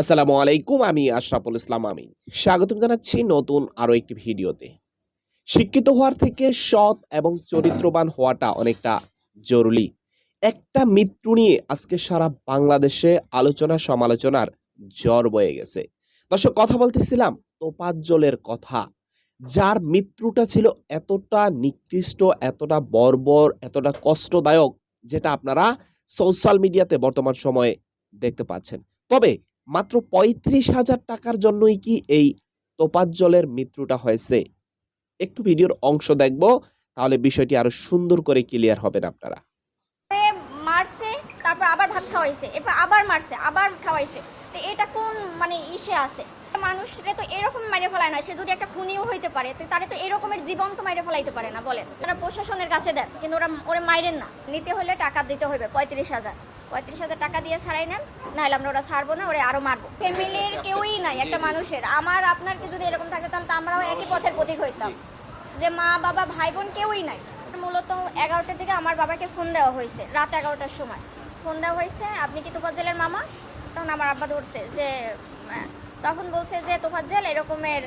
আসসালামু আলাইকুম, আমি আশরাফুল ইসলাম আমি স্বাগত জানাচ্ছি নতুন আরও একটি ভিডিওতে। শিক্ষিত হওয়ার থেকে সৎ এবং চরিত্রবান হওয়াটা অনেকটা জরুরি। একটা মৃত্যু নিয়ে আজকে সারা বাংলাদেশে আলোচনা সমালোচনার জ্বর বয়ে গেছে। দর্শক, কথা বলতেছিলাম তোপাজ্জলের কথা। যার মৃত্যুটা ছিল এতটা নিকৃষ্ট, এতটা বর্বর, এতটা কষ্টদায়ক, যেটা আপনারা সোশ্যাল মিডিয়াতে বর্তমান সময়ে দেখতে পাচ্ছেন। তবে মাত্র পঁয়ত্রিশ হাজার টাকার জন্যই কি এই তোপাজ্জলের মৃত্যুটা হয়েছে? একটু ভিডিওর অংশ দেখব, তাহলে বিষয়টি আরও সুন্দর করে ক্লিয়ার হবেন আপনারা। মারছে, তারপর আবার ভাত খাওয়াইছে, এরপর আবার মারছে, আবার খাওয়াইছে। তো এটা কোন মানে ইসে আছে? মানুষরে তো এরকম মাইরে ফেলায় না, সে যদি একটা খুনিও হইতে পারে তারে তো এরকমের জীবন তো মাইরে ফেলাইতে পারে না, বলেন। তারা প্রশাসনের কাছে দেন, কিন্তু ওরা ওরা মাইরেন না। নিতে হলে টাকা দিতে হবে পঁয়ত্রিশ হাজার। পঁয়ত্রিশ হাজার টাকা দিয়ে ছাড়াই নেন নাহলে আমরা ওরা ছাড়বো না ওরা আরও মারবো। ফ্যামিলির কেউই নাই একটা মানুষের। আমার আপনার কি যদি এরকম থাকে তাহলে তো আমরাও একই পথের প্রতীক হইতাম। যে মা বাবা ভাই বোন কেউই নাই। মূলত এগারোটার দিকে আমার বাবাকে ফোন দেওয়া হয়েছে রাত এগারোটার সময়। ফোন দেওয়া হয়েছে আপনি কি তোফাজ্জেলের মামা? তখন আমার আব্বা ধরছে যে তখন বলছে যে, তোফাজ্জেল, এরকমের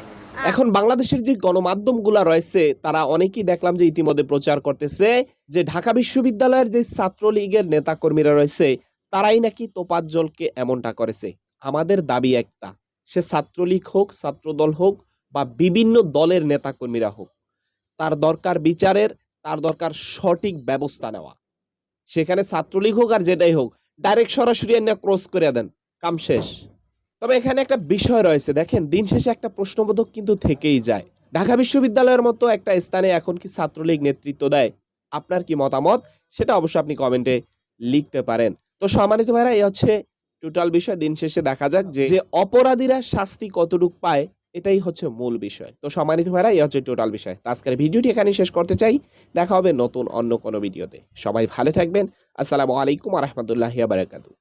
এখন বাংলাদেশের যে গণমাধ্যমগুলা রয়েছে, তারা অনেকেই দেখলাম যে ইতিমধ্যে প্রচার করতেছে যে ঢাকা বিশ্ববিদ্যালয়ের যে ছাত্রলীগের নেতাকর্মীরা রয়েছে, তারাই নাকি তোপাজ্জলকে এমনটা করেছে। আমাদের দাবি একটা, সে ছাত্রলীগ হোক, ছাত্রদল হোক, বা বিভিন্ন দলের নেতাকর্মীরা হোক, তার দরকার বিচারের, তার দরকার সঠিক ব্যবস্থা নেওয়া। সেখানে ছাত্রলীগ হোক আর যেটাই হোক, ডাইরেক্ট সরাসরি ক্রস করে দেন, কাম শেষ। তবে এখানে একটা বিষয় রয়েছে দেখেন দিন শেষে একটা প্রশ্নবোধক কিন্তু থেকেই যায়। ঢাকা বিশ্ববিদ্যালয়ের মতো একটা স্থানে এখন কি ছাত্রলীগ নেতৃত্ব দেয়? আপনার কি মতামত? সেটা অবশ্যই আপনি কমেন্টে লিখতে পারেন। তো সম্মানিত ভাইরা এই হচ্ছে টোটাল বিষয়। দিন শেষে দেখা যাক যে যে অপরাধীরা শাস্তি কতটুক পায় এটাই হচ্ছে মূল বিষয়। তো সম্মানিত ভাইরা এই হচ্ছে টোটাল বিষয়। আজকের ভিডিওটি এখানে শেষ করতে চাই। দেখা হবে নতুন অন্য কোনো ভিডিওতে। সবাই ভালো থাকবেন। আসসালামু আলাইকুম রহমতুল্লাহ বারাকাতু